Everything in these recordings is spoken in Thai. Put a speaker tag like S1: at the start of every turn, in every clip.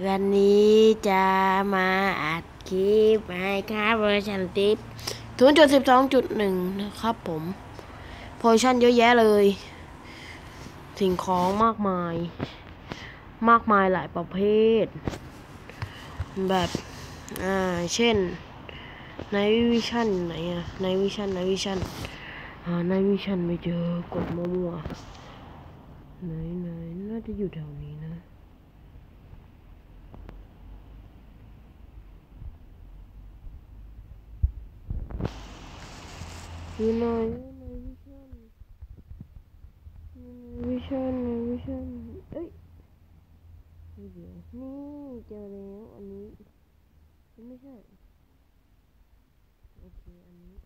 S1: วันนี้จะมาอัดคลิปให้ครับเวอร์ชันติปศูนย์จุดสิบสองจุดหนึ่งนะครับผมโพชั่นเยอะแยะเลย สิ่งของมากมาย มากมายหลายประเภท แบบ อ่า เช่น ในวิชั่นไหนอะในวิชั่นในวิชั่นอ่าในวิชั่นไม่เจอกดมั่วๆไหนไหนน่าจะอยู่แถวนี้ You know, my vision, my vision, ấy. Cái gì? Ní, chờ đéo, anh ní. Cái mới sao? Ok, anh ní.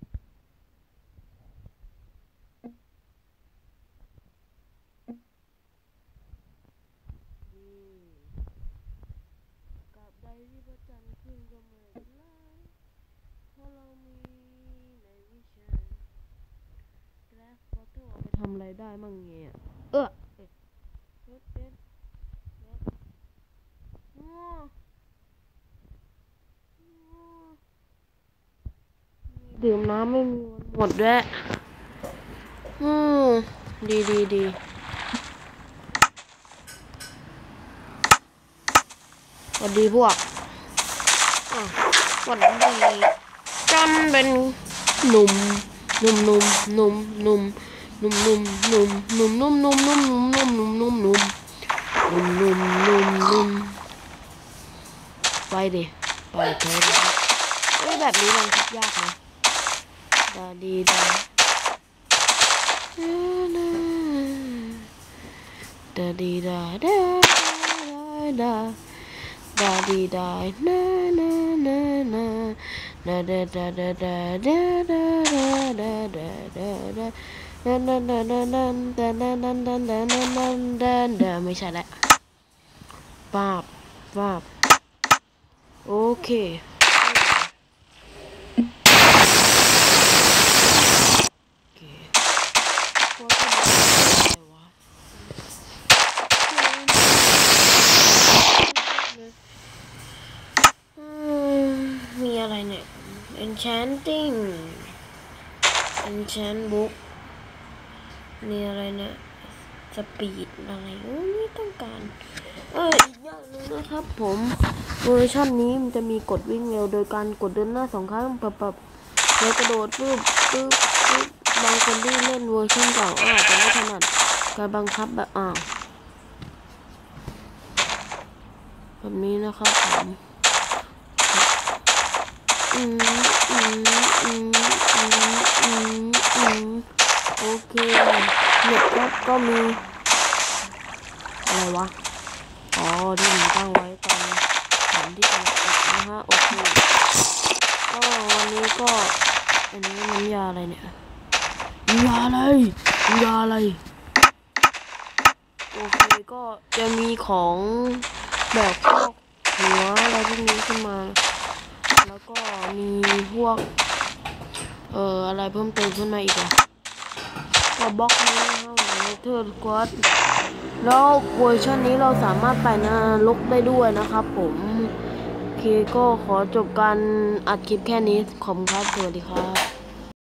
S1: Cặp đây đi bắt chân thương cho mình. ไปทำอะไรได้มั่งเนี่ยเออเอ๊ะเอ๊ะเอ๊ะเอ๊ะง้อง้อดื่มน้ำไม่มีวันหมดด้วยอืมดีดีดีสวัสดีพวกอะสวัสดีจันเป็นหนุ่มหนุ่มหนุ่มหนุ่มหนุ่ม หนุ่มหนุ่มหนุ่มหนุ่มหนุ่มหนุ่มหนุ่มหนุ่มหนุ่มหนุ่มหนุ่มหนุ่มหนุ่มหนุ่มหนุ่มหนุ่มไปดิไปเถอะเอ้ยแบบนี้มันคิดยากนะดาดีดาดาดีดาดาดา da di da na na na na da da da da da da da da da da da da da da da da ดันดันดันดันดันดันดันดันดันดันดันดันดันดันไม่ใช่ละปาบปาบโอเคมีอะไรเนี่ย enchanting enchant book มีอะไรเนี่ย speed อะไรโอ้ยไม่ต้องการเอออีกอย่างหนึงนะครับ ผมเวอร์ชันนี้มันจะมีกดวิ่งเร็ว โดยการกดเดินหน้าสองครั้งปับปับแล้วกระโดดปึ๊บปึ๊บปึ๊บบางคนที่เล่นเวอร์ชันเก่าอาจจะไม่ถนัดการบังคับแบบอ้าแบบนี้นะครับผมอืมอืมอืมอืมอืมอืม โอเคเน็ตครับก็มีอะไรวะ อ๋อที่ผมตั้งไว้ตอนถามที่จะอัดนะฮะ โอเค ก็วันนี้ก็ อันนี้น้ำยาอะไรเนี่ยน้ำยาอะไรน้ำยาอะไร โอเค ก็จะมีของแบบพวกหัวอะไรพวกนี้ขึ้นมา แล้วก็มีพวก เอ่อ อะไรเพิ่มเติมขึ้นมาอีกอะ เราบล็อกนี้นะครับในเทอร์ควอดแล้วเวอร์ชันนี้เราสามารถไปนรกได้ด้วยนะครับผมโอเคก็ขอจบการอัดคลิปแค่นี้ขอบคุณครับสวัสดีครับ